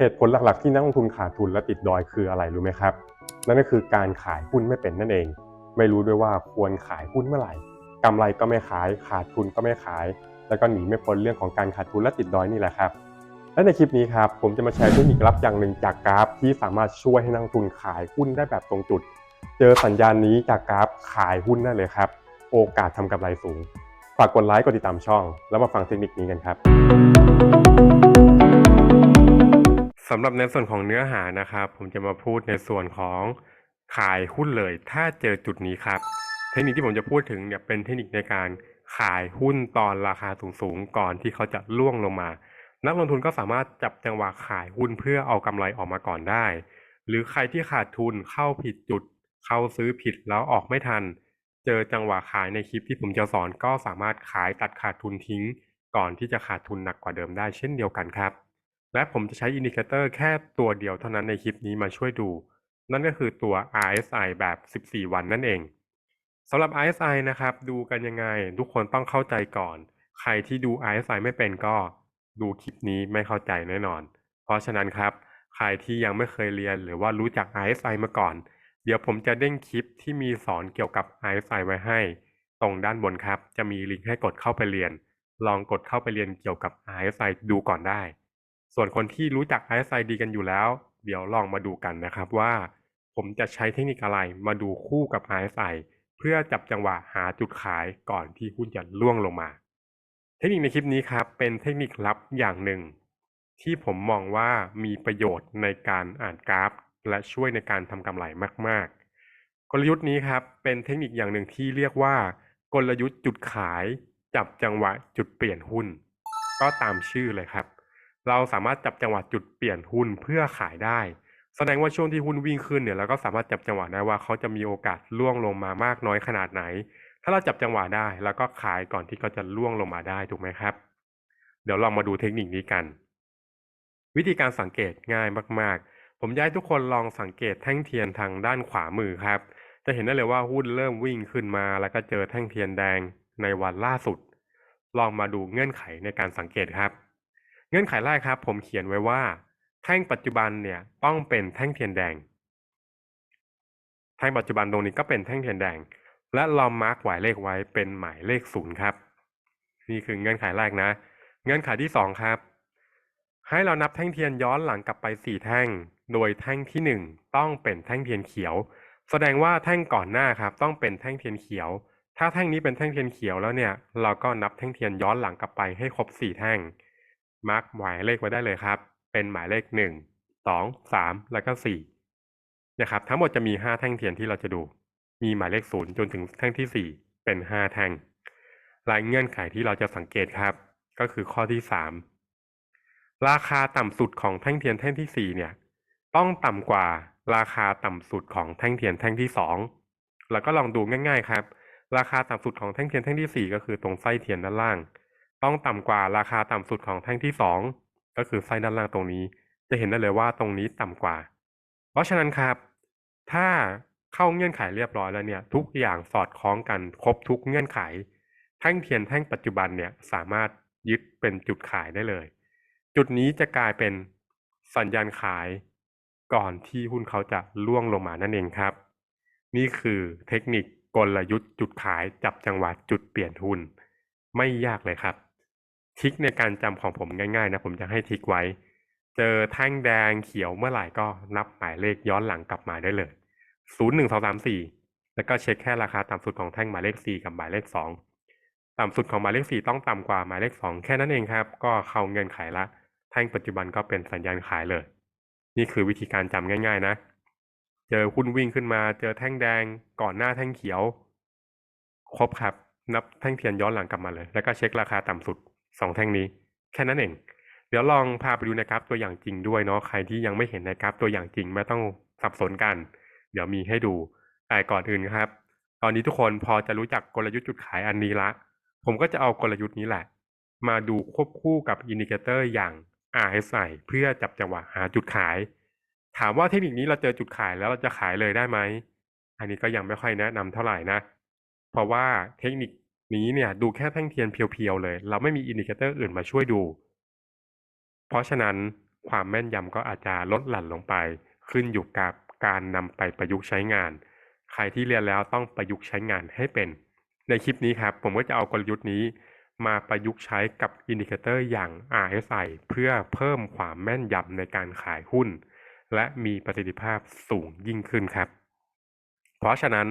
เหตุผลหลักๆที่นักลงทุนขาดทุนและติดดอยคืออะไรรู้ไหมครับ นั่นก็คือการขายหุ้นไม่เป็นนั่นเอง ไม่รู้ด้วยว่าควรขายหุ้นเมื่อไหร่กำไรก็ไม่ขายขาดทุนก็ไม่ขาย แล้วก็หนีไม่พ้นเรื่องของการขาดทุนและติดดอยนี่แหละครับ และในคลิปนี้ครับผมจะมาแชร์เทคนิคลับอย่างหนึ่งจากกราฟ ที่สามารถช่วยให้นักลงทุนขายหุ้นได้แบบตรงจุด เจอสัญญาณนี้จากกราฟขายหุ้นได้เลยครับ โอกาสทำกำไรสูงฝากกดไลค์กดติดตามช่อง แล้วมาฟังเทคนิคนี้กันครับ สำหรับในส่วนของเนื้อหานะครับ ผมจะมาพูดในส่วนของขายหุ้นเลย ถ้าเจอจุดนี้ครับ เทคนิคที่ผมจะพูดถึงเนี่ยเป็นเทคนิคในการขายหุ้นตอนราคาสูงๆก่อนที่เขาจะล่วงลงมา นักลงทุนก็สามารถจับจังหวะขายหุ้นเพื่อเอากำไรออกมาก่อนได้ หรือใครที่ขาดทุนเข้าผิดจุด เข้าซื้อผิดแล้วออกไม่ทัน เจอจังหวะขายในคลิปที่ผมจะสอนก็สามารถขายตัดขาดทุนทิ้ง ก่อนที่จะขาดทุนหนักกว่าเดิมได้เช่นเดียวกันครับ และผมจะใช้อินดิเคเตอร์แค่ตัวเดียวเท่านั้นในคลิปนี้มาช่วยดู นั่นก็คือตัว RSI แบบ 14 วันนั่นเองสำหรับ RSI นะครับ ดูกันยังไง ทุกคนต้องเข้าใจก่อน ใครที่ดู RSI ไม่เป็นก็ดูคลิปนี้ไม่เข้าใจแน่นอน เพราะฉะนั้นครับ ใครที่ยังไม่เคยเรียนหรือว่ารู้จัก RSI มาก่อน เดี๋ยวผมจะเด้งคลิปที่มีสอนเกี่ยวกับ RSI ไว้ให้ ตรงด้านบนครับ จะมีลิงก์ให้กดเข้าไปเรียน ลองกดเข้าไปเรียนเกี่ยวกับ RSI ดูก่อนได้ ส่วนคนที่รู้จัก RSI ดีกันอยู่แล้ว เดี๋ยวลองมาดูกันนะครับว่า ผมจะใช้เทคนิคอะไรมาดูคู่กับ RSI เพื่อจับจังหวะหาจุดขายก่อนที่หุ้นจะล่วงลงมา เทคนิคในคลิปนี้ครับ เป็นเทคนิคลับอย่างหนึ่ง ที่ผมมองว่ามีประโยชน์ในการอ่านกราฟ และช่วยในการทำกำไรมาก ๆ กลยุทธ์นี้ครับเป็นเทคนิคอย่างหนึ่งที่เรียกว่า กลยุทธ์จุดขาย จับจังหวะจุดเปลี่ยนหุ้น ก็ตามชื่อเลยครับ เราสามารถจับจังหวะจุดเปลี่ยนหุ้นเพื่อขายได้ แสดงว่าช่วงที่หุ้นวิ่งขึ้นเนี่ยเราก็สามารถจับจังหวะได้ว่าเขาจะมีโอกาสล่วงลงมามากน้อยขนาดไหน ถ้าเราจับจังหวะได้ แล้วก็ขายก่อนที่เขาจะล่วงลงมาได้ถูกไหมครับ เดี๋ยวลองมาดูเทคนิคนี้กัน วิธีการสังเกตง่ายมากๆ ผมอยากให้ทุกคนลองสังเกตแท่งเทียนทางด้านขวามือครับ จะเห็นได้เลยว่าหุ้นเริ่มวิ่งขึ้นมา แล้วก็เจอแท่งเทียนแดงในวันล่าสุด ลองมาดูเงื่อนไขในการสังเกตครับ เงื่อนไขแรกครับ ผมเขียนไว้ว่า แท่งปัจจุบันเนี่ยต้องเป็นแท่งเทียนแดง แท่งปัจจุบันตรงนี้ก็เป็นแท่งเทียนแดง และเรามาร์กหมายเลขไว้เป็นหมายเลขศูนย์ครับ นี่คือเงื่อนไขแรกนะ เงื่อนไขที่สองครับ ให้เรานับแท่งเทียนย้อนหลังกลับไปสี่แท่ง โดยแท่งที่หนึ่งต้องเป็นแท่งเทียนเขียว แสดงว่าแท่งก่อนหน้าครับ ต้องเป็นแท่งเทียนเขียว ถ้าแท่งนี้เป็นแท่งเทียนเขียวแล้วเนี่ย เราก็นับแท่งเทียนย้อนหลังกลับไปให้ครบสี่แท่ง มาร์กหมายเลขไว้ได้เลยครับ เป็นหมายเลขหนึ่งสองสามแล้วก็สี่นะครับ ทั้งหมดจะมีห้าแท่งเทียนที่เราจะดู มีหมายเลขศูนย์จนถึงแท่งที่สี่เป็นห้าแท่ง รายเงื่อนไขที่เราจะสังเกตครับ ก็คือข้อที่สามราคาต่ำสุดของแท่งเทียนแท่งที่สี่เนี่ย ต้องต่ำกว่าราคาต่ำสุดของแท่งเทียนแท่งที่สองแล้วก็ลองดูง่าย ๆ ครับ ราคาต่ำสุดของแท่งเทียนแท่งที่สี่ก็คือตรงไส้เทียนด้านล่าง ต้องต่ำกว่าราคาต่ำสุดของแท่งที่สองก็คือไส้ด้านล่างตรงนี้ จะเห็นได้เลยว่าตรงนี้ต่ำกว่า เพราะฉะนั้นครับ ถ้าเข้าเงื่อนไขเรียบร้อยแล้วเนี่ย ทุกอย่างสอดคล้องกันครบทุกเงื่อนไข แท่งเทียนแท่งปัจจุบันเนี่ยสามารถยึดเป็นจุดขายได้เลย จุดนี้จะกลายเป็นสัญญาณขายก่อนที่หุ้นเขาจะล่วงลงมานั่นเองครับ นี่คือเทคนิคกลยุทธ์จุดขายจับจังหวะจุดเปลี่ยนหุ้น ไม่ยากเลยครับ ทิกในการจำของผมง่ายๆนะผมจะให้ทิกไว้ เจอแท่งแดงเขียวเมื่อไหร่ก็นับหมายเลขย้อนหลังกลับมาได้เลยศูนย์หนึ่งสองสามสี่แล้วก็เช็คแค่ราคาต่ำสุดของแท่งหมายเลขสี่กับหมายเลขสองต่ำสุดของหมายเลขสี่ต้องต่ำกว่าหมายเลขสองแค่นั้นเองครับ ก็เข้าเงื่อนไขละ แท่งปัจจุบันก็เป็นสัญญาณขายเลย นี่คือวิธีการจำง่าย ๆ นะ เจอหุ้นวิ่งขึ้นมา เจอแท่งแดงก่อนหน้าแท่งเขียว ครบครับ นับแท่งเทียนย้อนหลังกลับมาเลย แล้วก็เช็คราคาต่ำสุด สองแท่งนี้แค่นั้นเองเดี๋ยวลองพาไปดูในกราฟตัวอย่างจริงด้วยเนาะใครที่ยังไม่เห็นในกราฟตัวอย่างจริงไม่ต้องสับสนกัน เดี๋ยวมีให้ดูแต่ก่อนอื่นครับ ตอนนี้ทุกคนพอจะรู้จักกลยุทธ์จุดขายอันนี้ละ ผมก็จะเอากลยุทธ์นี้แหละ มาดูควบคู่กับอินดิเคเตอร์อย่าง RSI เพื่อจับจังหวะหาจุดขาย ถามว่าเทคนิคนี้เราเจอจุดขายแล้วเราจะขายเลยได้ไหมอันนี้ก็ยังไม่ค่อยแนะนำเท่าไหร่นะ เพราะว่าเทคนิค นี้เนี่ยดูแค่แท่งเทียนเพียวๆเลย เราไม่มีอินดิเคเตอร์อื่นมาช่วยดู เพราะฉะนั้นความแม่นยำก็อาจจะลดหลั่นลงไป ขึ้นอยู่กับการนำไปประยุกต์ใช้งาน ใครที่เรียนแล้วต้องประยุกต์ใช้งานให้เป็น ในคลิปนี้ครับ ผมก็จะเอากลยุทธ์นี้ มาประยุกต์ใช้กับอินดิเคเตอร์อย่าง RSI เพื่อเพิ่มความแม่นยำในการขายหุ้น และมีประสิทธิภาพสูงยิ่งขึ้นครับ เพราะฉะนั้น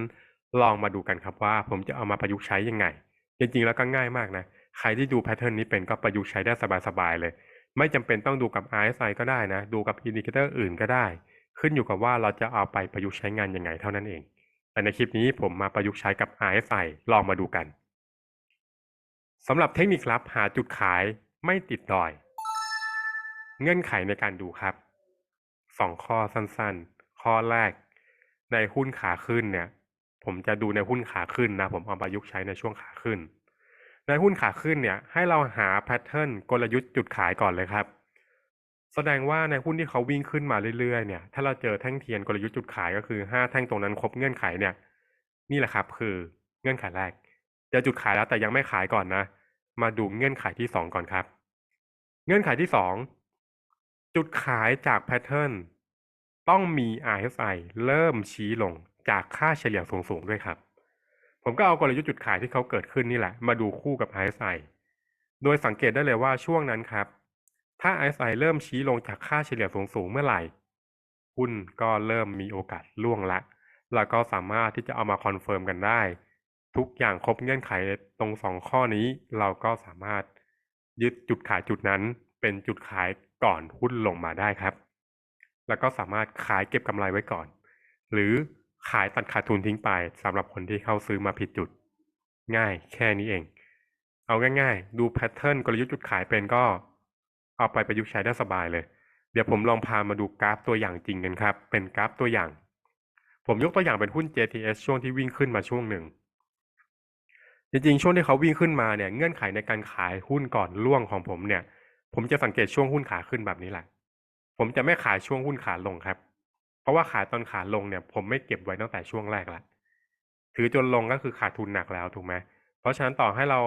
ลองมาดูกันครับว่าผมจะเอามาประยุกต์ใช้ยังไง จริงๆแล้วก็ง่ายมากนะ ใครที่ดูแพทเทิร์นนี้เป็นก็ประยุกต์ใช้ได้สบายๆเลย ไม่จำเป็นต้องดูกับ RSI ก็ได้นะ ดูกับอินดิเคเตอร์อื่นก็ได้ ขึ้นอยู่กับว่าเราจะเอาไปประยุกต์ใช้งานยังไงเท่านั้นเอง แต่ในคลิปนี้ผมมาประยุกต์ใช้กับ RSI ลองมาดูกันสำหรับเทคนิคลับหาจุดขายไม่ติดดอย เงื่อนไขในการดูครับสองข้อสั้นๆ ข้อแรก ในหุ้นขาขึ้นเนี่ย ผมจะดูในหุ้นขาขึ้นนะ ผมเอาประยุกต์ใช้ในช่วงขาขึ้น ในหุ้นขาขึ้นเนี่ย ให้เราหาแพทเทิร์นกลยุทธ์จุดขายก่อนเลยครับ แสดงว่าในหุ้นที่เขาวิ่งขึ้นมาเรื่อยๆเนี่ย ถ้าเราเจอแท่งเทียนกลยุทธ์จุดขายก็คือห้าแท่งตรงนั้นครบเงื่อนไขเนี่ย นี่แหละครับคือเงื่อนไขแรกเจอจุดขายแล้วแต่ยังไม่ขายก่อนนะ มาดูเงื่อนไขที่สองก่อนครับ เงื่อนไขที่สองจุดขายจากแพทเทิร์นต้องมี RSI เริ่มชี้ลง จากค่าเฉลี่ยสูงๆด้วยครับ ผมก็เอากลยุทธ์จุดขายที่เขาเกิดขึ้นนี่แหละ มาดูคู่กับ RSI โดยสังเกตได้เลยว่าช่วงนั้นครับ ถ้า RSI เริ่มชี้ลงจากค่าเฉลี่ยสูงๆเมื่อไหร่หุ้นก็เริ่มมีโอกาสล่วงละ แล้วก็สามารถที่จะเอามาคอนเฟิร์มกันได้ ทุกอย่างครบเงื่อนไขตรงสองข้อนี้เราก็สามารถยึดจุดขายจุดนั้น เป็นจุดขายก่อนหุ้นลงมาได้ครับ แล้วก็สามารถขายเก็บกำไรไว้ก่อน หรือ ขายตัดขาดทุนทิ้งไปสำหรับคนที่เข้าซื้อมาผิดจุด ง่ายแค่นี้เอง เอาง่ายๆ ดูแพทเทิร์นกลยุทธ์จุดขายเป็นก็ เอาไปประยุกต์ใช้ได้สบายเลย เดี๋ยวผมลองพามาดูกราฟตัวอย่างจริงกันครับ เป็นกราฟตัวอย่าง ผมยกตัวอย่างเป็นหุ้น JTS ช่วงที่วิ่งขึ้นมาช่วงหนึ่งจริงๆ ช่วงที่เขาวิ่งขึ้นมาเนี่ยเงื่อนไขในการขายหุ้นก่อนล่วงของผมเนี่ย ผมจะสังเกตช่วงหุ้นขาขึ้นแบบนี้แหละ ผมจะไม่ขายช่วงหุ้นขาลงครับ เพราะว่าขายตอนขาลงเนี่ย ผมไม่เก็บไว้ตั้งแต่ช่วงแรกละถือจนลงก็คือขาดทุนหนักแล้วถูกไหมเพราะฉะนั้นต่อให้เรา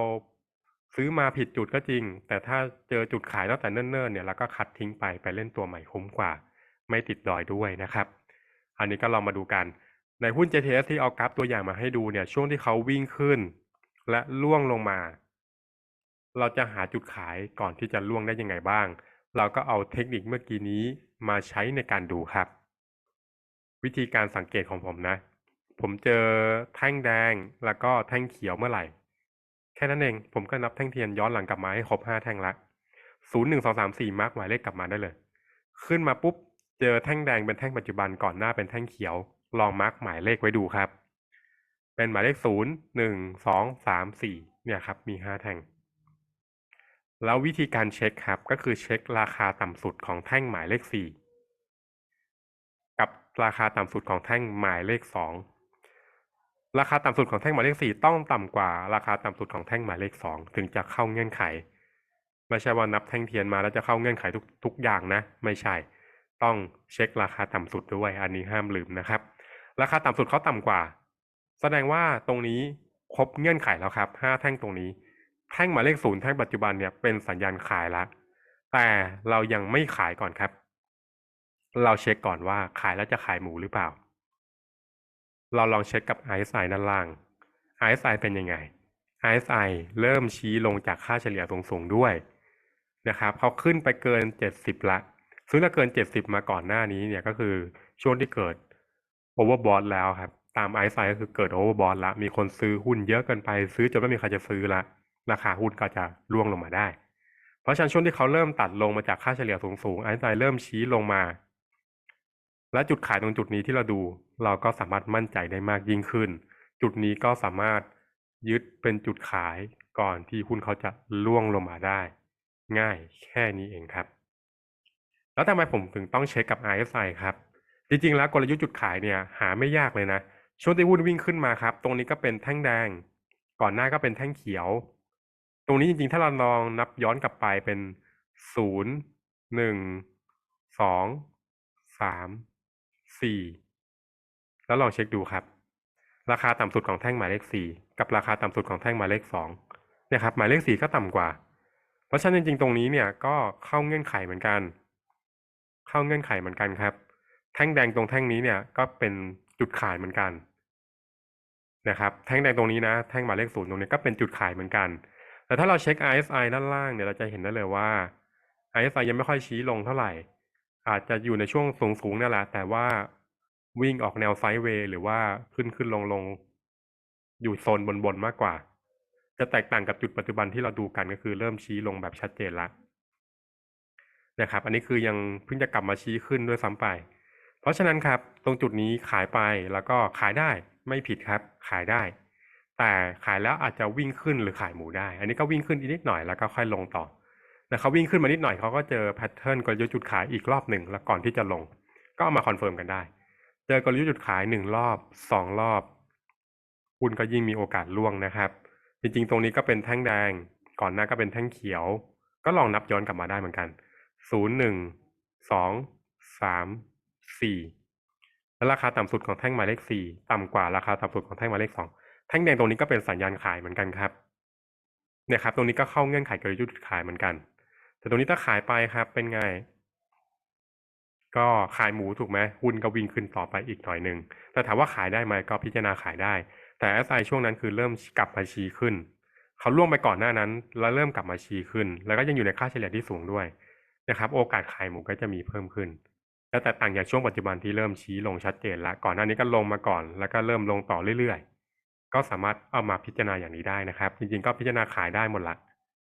ซื้อมาผิดจุดก็จริง แต่ถ้าเจอจุดขายตั้งแต่เนิ่นๆเนี่ยเราก็คัดทิ้งไปไปเล่นตัวใหม่คุ้มกว่า ไม่ติดดอยด้วยนะครับ อันนี้ก็ลองมาดูกัน ในหุ้น JTS ที่เอากราฟตัวอย่างมาให้ดูเนี่ย ช่วงที่เขาวิ่งขึ้น และล่วงลงมา เราจะหาจุดขายก่อนที่จะล่วงได้ยังไงบ้าง เราก็เอาเทคนิคเมื่อกี้นี้มาใช้ในการดูครับ วิธีการสังเกตของผมนะ ผมเจอแท่งแดงแล้วก็แท่งเขียวเมื่อไหร่ แค่นั้นเอง ผมก็นับแท่งเทียนย้อนหลังกลับมาให้ครบห้าแท่งละศูนย์หนึ่งสองสามสี่มาร์กหมายเลขกลับมาได้เลย ขึ้นมาปุ๊บ เจอแท่งแดงเป็นแท่งปัจจุบันก่อนหน้าเป็นแท่งเขียว ลองมาร์กหมายเลขไว้ดูครับ เป็นหมายเลขศูนย์หนึ่งสองสามสี่เนี่ยครับ มีห้าแท่งแล้ววิธีการเช็คครับก็คือเช็คราคาต่ำสุดของแท่งหมายเลขสี่ ราคาต่ำสุดของแท่งหมายเลขสองราคาต่ำสุดของแท่งหมายเลขสี่ต้องต่ำกว่าราคาต่ำสุดของแท่งหมายเลขสองถึงจะเข้าเงื่อนไข ไม่ใช่ว่านับแท่งเทียนมาแล้วจะเข้าเงื่อนไขทุกทุกอย่างนะ ไม่ใช่ ต้องเช็คราคาต่ำสุดด้วย อันนี้ห้ามลืมนะครับ ราคาต่ำสุดเขาต่ำกว่า แสดงว่าตรงนี้ครบเงื่อนไขแล้วครับห้าแท่งตรงนี้ แท่งหมายเลขศูนย์แท่งปัจจุบันเนี่ยเป็นสัญญาณขายละแต่เรายังไม่ขายก่อนครับ เราเช็คก่อนว่าขายแล้วจะขายหมูหรือเปล่า เราลองเช็คกับ RSI ด้านล่าง RSI เป็นยังไง RSI เริ่มชี้ลงจากค่าเฉลี่ยสูงๆด้วยนะครับเขาขึ้นไปเกิน 70 ละซึ่งถ้าเกิน 70 มาก่อนหน้านี้เนี่ยก็คือช่วงที่เกิด overbought แล้วครับ ตาม RSI ก็คือเกิด overbought ละมีคนซื้อหุ้นเยอะเกินไป ซื้อจนไม่มีใครจะซื้อละราคาหุ้นก็จะร่วงลงมาได้ เพราะฉะนั้นช่วงที่เขาเริ่มตัดลงมาจากค่าเฉลี่ยสูงๆ RSI เริ่มชี้ลงมา และจุดขายตรงจุดนี้ที่เราดู เราก็สามารถมั่นใจได้มากยิ่งขึ้น จุดนี้ก็สามารถยึดเป็นจุดขายก่อนที่หุ้นเขาจะล่วงลงมาได้ ง่ายแค่นี้เองครับ แล้วทำไมผมถึงต้องเช็คกับ RSI ครับ จริงๆ แล้วกลยุทธ์จุดขายเนี่ยหาไม่ยากเลยนะ ช่วงที่หุ้นวิ่งขึ้นมาครับ ตรงนี้ก็เป็นแท่งแดง ก่อนหน้าก็เป็นแท่งเขียว ตรงนี้จริงๆ ถ้าเราลองนับย้อนกลับไปเป็นศูนย์หนึ่งสองสาม สี่แล้วลองเช็คดูครับ ราคาต่ำสุดของแท่งหมายเลขสี่กับราคาต่ำสุดของแท่งหมายเลขสองเนี่ยครับหมายเลขสี่ก็ต่ำกว่า เพราะฉะนั้นจริงๆตรงนี้เนี่ยก็เข้าเงื่อนไขเหมือนกัน เข้าเงื่อนไขเหมือนกันครับ แท่งแดงตรงแท่งนี้เนี่ยก็เป็นจุดขายเหมือนกันนะครับแท่งแดงตรงนี้นะแท่งหมายเลขศูนย์ตรงนี้ก็เป็นจุดขายเหมือนกัน แต่ถ้าเราเช็ค RSI ด้านล่างเนี่ยเราจะเห็นได้เลยว่า RSI ยังไม่ค่อยชี้ลงเท่าไหร่ อาจจะอยู่ในช่วงสูงๆนั่นแหละ แต่ว่าวิ่งออกแนวไซด์เวย์ หรือว่าขึ้นขึ้นลงลงอยู่โซนบน ๆ มากกว่า จะแตกต่างกับจุดปัจจุบันที่เราดูกันก็คือเริ่มชี้ลงแบบชัดเจนละนะครับ อันนี้คือยังเพิ่งจะกลับมาชี้ขึ้นด้วยซ้ำไป เพราะฉะนั้นครับ ตรงจุดนี้ขายไปแล้วก็ขายได้ไม่ผิดครับ ขายได้ แต่ขายแล้วอาจจะวิ่งขึ้นหรือขายหมูได้ อันนี้ก็วิ่งขึ้นอีกนิดหน่อยแล้วก็ค่อยลงต่อ แต่เขาวิ่งขึ้นมานิดหน่อยเขาก็เจอแพทเทิร์นกลยุทธ์จุดขายอีกรอบหนึ่งแล้วก่อนที่จะลง ก็เอามาคอนเฟิร์มกันได้ เจอกลยุทธ์จุดขายหนึ่งรอบสองรอบหุ้นก็ยิ่งมีโอกาสล่วงนะครับ จริงๆ ตรงนี้ก็เป็นแท่งแดง ก่อนหน้าก็เป็นแท่งเขียว ก็ลองนับย้อนกลับมาได้เหมือนกันศูนย์หนึ่งสองสามสี่แล้วราคาต่ำสุดของแท่งหมายเลขสี่ต่ำกว่าราคาต่ำสุดของแท่งหมายเลขสองแท่งแดงตรงนี้ก็เป็นสัญญาณขายเหมือนกันครับเนี่ยครับ ตรงนี้ก็เข้าเงื่อนไขกลยุทธ์ขายเหมือนกัน แต่ตรงนี้ถ้าขายไปครับเป็นไง ก็ขายหมูถูกไหมหุ้นก็วิ่งขึ้นต่อไปอีกหน่อยหนึ่งแต่ถามว่าขายได้ไหมก็พิจารณาขายได้ แต่ SI ช่วงนั้นคือเริ่มกลับมาชี้ขึ้นเขาล่วงไปก่อนหน้านั้น แล้วเริ่มกลับมาชี้ขึ้น แล้วก็ยังอยู่ในค่าเฉลี่ยที่สูงด้วยนะครับ โอกาสขายหมูก็จะมีเพิ่มขึ้นและแต่ต่างจากช่วงปัจจุบันที่เริ่มชี้ลงชัดเจนแล้วก่อนหน้านี้ก็ลงมาก่อน แล้วก็เริ่มลงต่อเรื่อยๆ ก็สามารถเอามาพิจารณาอย่างนี้ได้นะครับ จริงๆก็พิจารณาขายได้หมดละ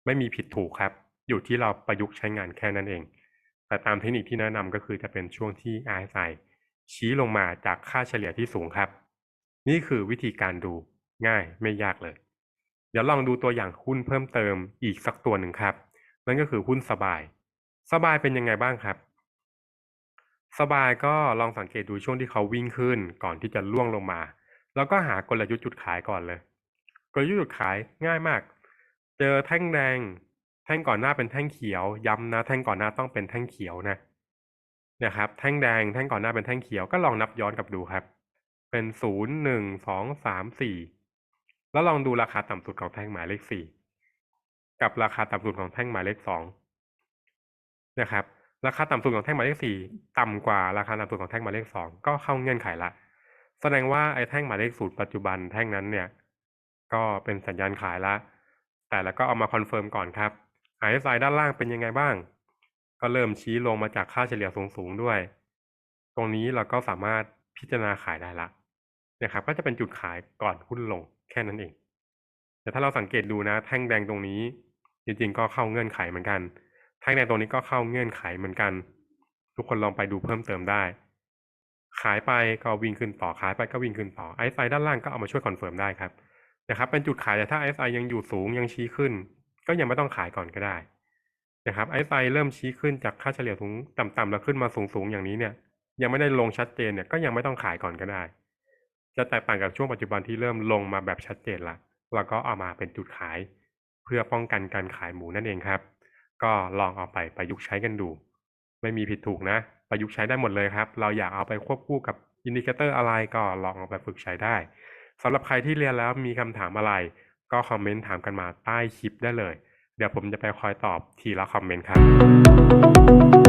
ไม่มีผิดถูกครับ อยู่ที่เราประยุกต์ใช้งานแค่นั้นเอง แต่ตามเทคนิคที่แนะนำก็คือจะเป็นช่วงที่ RSI ชี้ลงมาจากค่าเฉลี่ยที่สูงครับ นี่คือวิธีการดูง่ายไม่ยากเลย เดี๋ยวลองดูตัวอย่างหุ้นเพิ่มเติมอีกสักตัวหนึ่งครับ นั่นก็คือหุ้นสบาย สบายเป็นยังไงบ้างครับ สบายก็ลองสังเกตดูช่วงที่เขาวิ่งขึ้นก่อนที่จะล่วงลงมา แล้วก็หากลยุทธ์จุดขายก่อนเลย กลยุทธ์จุดขายง่ายมาก เจอแท่งแดง แท่งก่อนหน้าเป็นแท่งเขียว ย้ำนะ แท่งก่อนหน้าต้องเป็นแท่งเขียวนะนะครับ แท่งแดงแท่งก่อนหน้าเป็นแท่งเขียวก็ลองนับย้อนกลับดูครับ เป็นศูนย์หนึ่งสองสามสี่แล้วลองดูราคาต่ำสุดของแท่งหมายเลขสี่กับราคาต่ำสุดของแท่งหมายเลขสองนะครับราคาต่ำสุดของแท่งหมายเลขสี่ต่ำกว่าราคาต่ำสุดของแท่งหมายเลขสองก็เข้าเงื่อนไขละ แสดงว่าไอ้แท่งหมายเลขศูนย์ปัจจุบันแท่งนั้นเนี่ย ก็เป็นสัญญาณขายละ แต่แล้วก็เอามาคอนเฟิร์มก่อนครับ RSI ด้านล่างเป็นยังไงบ้าง ก็เริ่มชี้ลงมาจากค่าเฉลี่ยสูงๆด้วย ตรงนี้เราก็สามารถพิจารณาขายได้ละนะครับ ก็จะเป็นจุดขายก่อนหุ้นลงแค่นั้นเอง แต่ถ้าเราสังเกตดูนะ แท่งแดงตรงนี้ จริงๆ ก็เข้าเงื่อนไขเหมือนกัน แท่งแดงตรงนี้ก็เข้าเงื่อนไขเหมือนกัน ทุกคนลองไปดูเพิ่มเติมได้ ขายไปก็วิ่งขึ้นต่อขายไปก็วิ่งขึ้นต่อ RSI ด้านล่างก็เอามาช่วยคอนเฟิร์มได้ครับนะครับเป็นจุดขายแต่ถ้า RSI ยังอยู่สูงยังชี้ขึ้น ก็ยังไม่ต้องขายก่อนก็ได้นะครับ RSI เริ่มชี้ขึ้นจากค่าเฉลี่ยสูงต่ำๆแล้วขึ้นมาสูงๆอย่างนี้เนี่ย ยังไม่ได้ลงชัดเจนเนี่ยก็ยังไม่ต้องขายก่อนก็ได้ จะแตกต่างกับช่วงปัจจุบันที่เริ่มลงมาแบบชัดเจนละแล้วก็เอามาเป็นจุดขาย เพื่อป้องกันการขายหมูนั่นเองครับ ก็ลองเอาไปประยุกต์ใช้กันดู ไม่มีผิดถูกนะ ประยุกต์ใช้ได้หมดเลยครับ เราอยากเอาไปควบคู่กับอินดิเคเตอร์อะไรก็ลองเอาไปฝึกใช้ได้สำหรับใครที่เรียนแล้วมีคำถามอะไร ก็คอมเมนต์ถามกันมาใต้คลิปได้เลย เดี๋ยวผมจะไปคอยตอบทีละคอมเมนต์ครับ